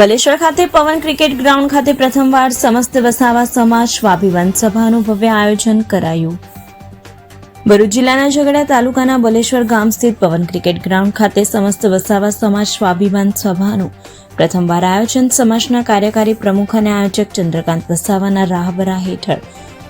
બલેશ્વર ખાતે પવન cricket ground ખાતે પ્રથમવાર સમસ્ત વસાવા સમાજ સ્વાભિમાન સભાનું ભવ્ય આયોજન કરાયું. ભરૂચ જિલ્લાના ઝઘડા તાલુકાના બલેશ્વર ગામ સ્થિત પવન ક્રિકેટ ગ્રાઉન્ડ ખાતે સમસ્ત વસાવા સમાજ સ્વાભિમાન સભાનું પ્રથમવાર આયોજન સમાજના કાર્યકારી પ્રમુખ અને આયોજક ચંદ્રકાંત વસાવાના રાહબરા હેઠળ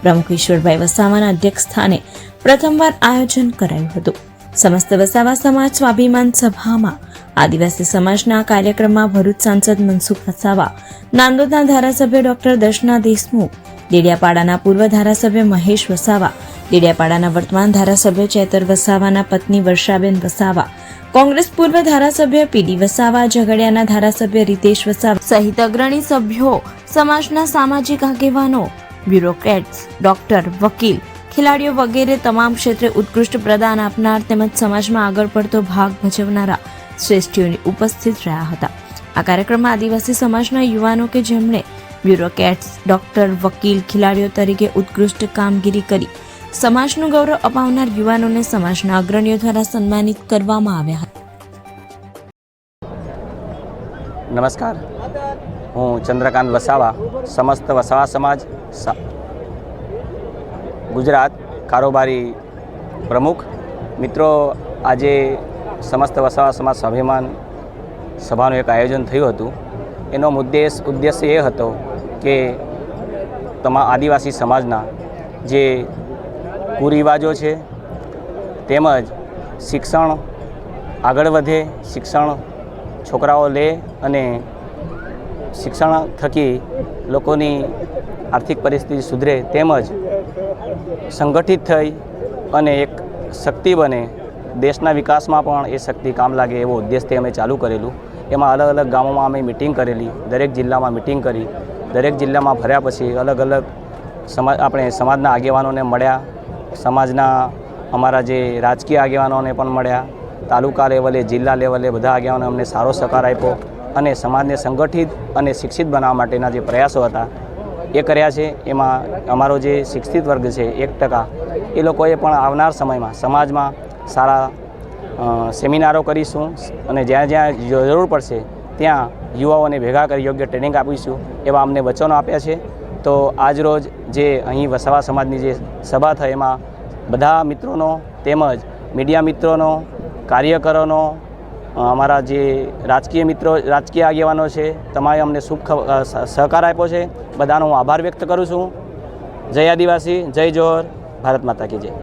પ્રમુખ ઈશ્વરભાઈ વસાવાના અધ્યક્ષ સ્થાને પ્રથમવાર આયોજન કરાયું હતું. સમસ્ત વસાવા સમાજ સ્વાભિમાન સભામાં આદિવાસી સમાજના કાર્યક્રમમાં ભરૂચ સાંસદ મનસુખ વસાવા, નાંદોદના ધારાસભ્ય ડોક્ટર દર્શના દેશમુખ ડેડિયાપાડાના પૂર્વ ધારાસભ્ય મહેશ વસાવા ડેડિયાપાડાના વર્તમાન ધારાસભ્ય ચેતર વસાવાના પત્ની વર્ષાબેન વસાવા, કોંગ્રેસ પૂર્વ ધારાસભ્ય પીડી વસાવા, ઝઘડિયાના ધારાસભ્ય રીતેશ વસાવા સહિત અગ્રણી સભ્યો, સમાજના સામાજિક આગેવાનો બ્યુરોક્રેટ્સ ડોક્ટર, વકીલ, ખેલાડીઓ વગેરે તમામ ક્ષેત્રે ઉત્કૃષ્ટ પ્રદાન આપનાર તેમજ સમાજમાં આગળ પડતો ભાગ ભજવનારા શ્રેષ્ઠીઓની ઉપસ્થિત રહ્યા હતા. આ કાર્યક્રમમાં આદિવાસી સમાજના યુવાનો કે જેમણે બ્યુરોક્રેટ્સ ડોક્ટર, વકીલ, ખેલાડીઓ તરીકે ઉત્કૃષ્ટ કામગીરી કરી, સમાજનું ગૌરવ અપાવનાર યુવાનોને સમાજના અગ્રણીઓ દ્વારા સન્માનિત કરવામાં આવ્યા હતા. નમસ્કાર. હું ચંદ્રકાંત વસાવા, સમસ્ત વસાવા સમાજ ગુજરાત કારોબારી પ્રમુખ. મિત્રો, આજે સમસ્ત વસાવા સમાજ સ્વાભિમાન સભાનું એક આયોજન થયું હતું. એનો મુદ્દેશ, ઉદ્દેશ્ય એ હતો કે તમામ આદિવાસી સમાજના જે કુરિવાજો છે, તેમજ શિક્ષણ આગળ વધે, શિક્ષણ છોકરાઓ લે અને શિક્ષણ થકી લોકોની આર્થિક પરિસ્થિતિ સુધરે તેમજ સંગઠિત થઈ અને એક શક્તિ બને દેશના વિકાસમાં પણ એ શક્તિ કામ લાગે એવો ઉદ્દેશથી અમે ચાલુ કરેલું. એમાં અલગ અલગ ગામોમાં અમે મિટિંગ કરેલી, દરેક જિલ્લામાં મિટિંગ કરી, દરેક જિલ્લામાં ફર્યા પછી અલગ અલગ સમાજ આપણે સમાજના આગેવાનોને મળ્યા, સમાજના અમારા જે રાજકીય આગેવાનોને પણ મળ્યા, તાલુકા લેવલે, જિલ્લા લેવલે બધા આગેવાનો અમને સારો સહકાર આપ્યો અને સમાજને સંગઠિત અને શિક્ષિત બનાવવા માટેના જે પ્રયાસો હતા, એ કર્યા છે. એમાં અમારો જે શિક્ષિત વર્ગ છે, એક ટકા, એ લોકોએ પણ આવનાર સમયમાં, સમાજમાં સારા સેમિનારો કરીશું અને જ્યાં જ્યાં જરૂર પડશે ત્યાં યુવાઓને ભેગા કરી યોગ્ય ટ્રેનિંગ આપીશું એવા અમને વચનો આપ્યા છે. તો આજરોજ જે અહીં વસાવા સમાજની જે સભા થઈ એમાં બધા મિત્રોનો તેમજ મીડિયા મિત્રોનો, કાર્યકરોનો અમારા જે રાજકીય મિત્રો, રાજકીય આગેવાનો છે, તમારે અમને શુભ સહકાર આપ્યો છે. બધાનો હું આભાર વ્યક્ત કરું છું. જય આદિવાસી, જય જોહર, ભારત માતા કી જય.